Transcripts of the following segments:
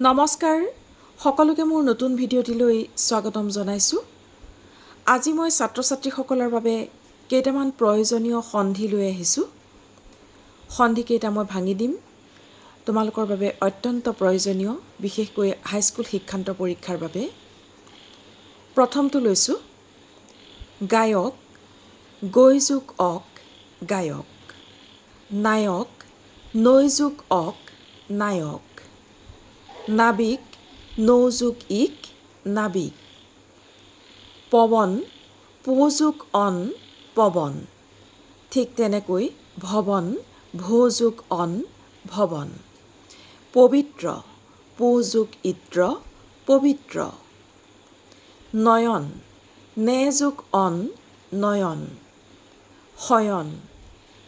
নমস্কাৰ সকলোকে মোৰ নতুন ভিডিঅ'টিলৈ স্বাগতম জনাইছোঁ। আজি মই ছাত্ৰ ছাত্ৰীসকলৰ বাবে কেইটামান প্ৰয়োজনীয় সন্ধি লৈ আহিছোঁ। সন্ধিকেইটা মই ভাঙি দিম। তোমালোকৰ বাবে অত্যন্ত প্ৰয়োজনীয় বিশেষকৈ হাইস্কুল শিক্ষান্ত পৰীক্ষাৰ বাবে। প্ৰথমটো লৈছোঁ। গায়ক গৈ যোগ অক গায়ক। নায়ক নৈ যোগ অক নায়ক। নাবিক নৌ যোগ ইক নাবিক। পৱন পো যোগ অন পৱন। ঠিক তেনেকৈ ভৱন ভো যোগ অন ভৱন। পবিত্ৰ পো যোগ ইত্ৰ পবিত্ৰ। নয়ন নে যোগ অন নয়ন। শয়ন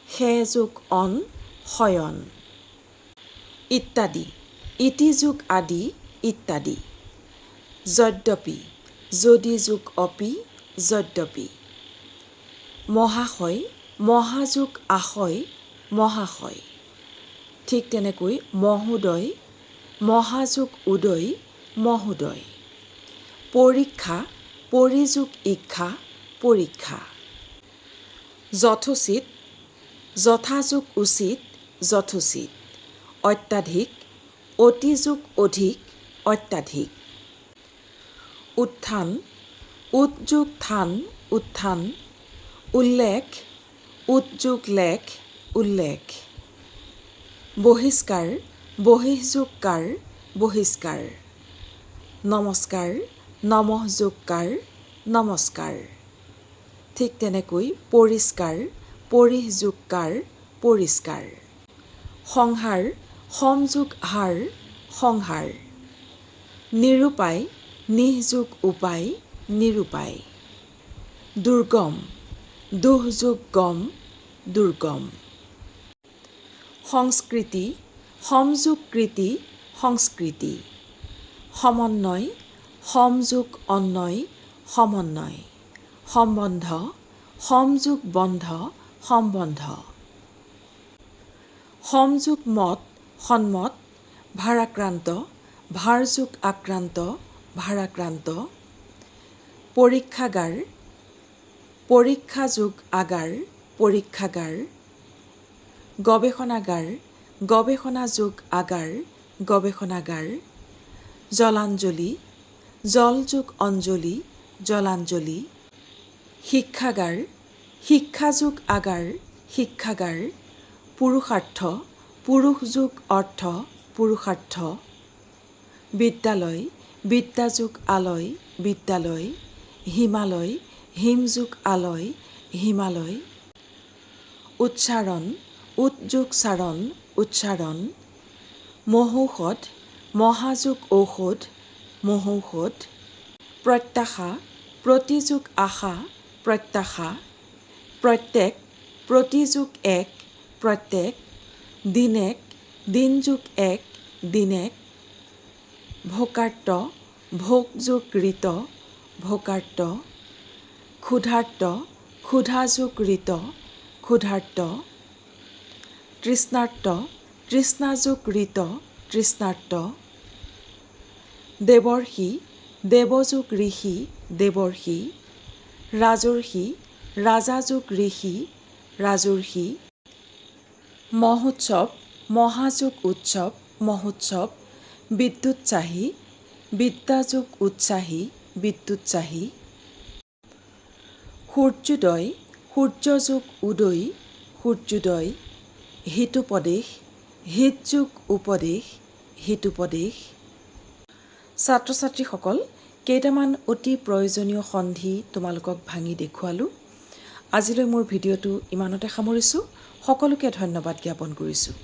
সে যোগ অন শয়ন। ইত্যাদি। ইটি যোগ আদি ইত্যাদি। যদ্যপি যদি যোগ অপি যদ্যপি। মহাশয় মহাযোগ আশয় মহাশয়। ঠিক তেনেকৈ মহোদয় মহাযোগ উদয় মহোদয়। পৰীক্ষা পৰিযোগ ইক্ষা পৰীক্ষা। যথোচিত যথাযোগ উচিত যথোচিত। অত্যাধিক অতিযোগ অধিক অত্যাধিক। উত্থান উদযোগ থান উত্থান। উল্লেখ উদযোগ লেখ উল্লেখ। বহিষ্কাৰ বহিঃযোগকাৰ বহিষ্কাৰ। নমস্কাৰ নমঃযোগকাৰ নমস্কাৰ। ঠিক তেনেকৈ পৰিষ্কাৰ পৰিযোগকাৰ পৰিষ্কাৰ। সংহাৰ সমযোগ হাৰ সংহাৰ। নিৰূপায় নিঃযোগ উপায় নিৰূপায়। দুৰ্গম দুঃযোগ গম দুৰ্গম। সংস্কৃতি সমযোগকৃতি সংস্কৃতি। সমন্বয় সমযোগ অন্বয় সমন্বয়। সম্বন্ধ সমযোগ বন্ধ সম্বন্ধ। সমযোগ মত সন্মত, ভাৰাক্ৰান্ত, ভাৰযোগ আক্ৰান্ত, ভাৰাক্ৰান্ত, পৰীক্ষাগাৰ পৰীক্ষা যোগ আগাৰ, পৰীক্ষাগাৰ, গৱেষণাগাৰ গৱেষণা যোগ আগাৰ, গৱেষণাগাৰ, জলাঞ্জলি জল যোগ অঞ্জলি, জলাঞ্জলি, শিক্ষাগাৰ, শিক্ষাযোগ আগাৰ, শিক্ষাগাৰ, পুৰুষাৰ্থ পুৰুষ যোগ অৰ্থ পুৰুষাৰ্থ। বিদ্যালয় বিদ্যাযোগ আলয় বিদ্যালয়। হিমালয় হিমযোগ আলয় হিমালয়। উচ্চাৰণ উদযোগ চাৰণ উচ্চাৰণ। মহৌষধ মহাযোগ ঔষধ মহৌষধ। প্ৰত্যাশা প্ৰতিযোগ আশা প্ৰত্যাশা। প্ৰত্যেক প্ৰতিযোগ এক প্ৰত্যেক। দিন এক দিন যুগ এক দিন এক ভোকাট্ট ভোগ যোগ ঋত ভোকাট্ট। ক্ষুধার্ত ক্ষুধা যোগ ঋত ক্ষুধার্ত। তৃষ্ণার্ত তৃষ্ণাযোগ ঋত তৃষ্ণার্ত। দেৱৰ্ষি দেৱযোগ ঋষি দেৱৰ্ষি ৰাজৰ্ষি ৰাজাযোগ ঋষি ৰাজৰ্ষি মহোৎসৱ মহাযোগ উৎসৱ মহোৎসৱ বিদ্যুৎসাহী বিদ্যাযোগ উৎসাহী বিদ্যুৎসাহী সূৰ্যোদয় সূৰ্যযোগ উদয় সূৰ্যোদয় হিতোপদেশ হিতযোগ উপদেশ হিতোপদেশ। ছাত্ৰ ছাত্ৰীসকল কেইটামান অতি প্ৰয়োজনীয় সন্ধি তোমালোকক ভাঙি দেখুৱালোঁ। আজিলৈ মোৰ ভিডিঅ'টো ইমানতে সামৰিছোঁ। সকলোকে ধন্যবাদ জ্ঞাপন কৰিছোঁ।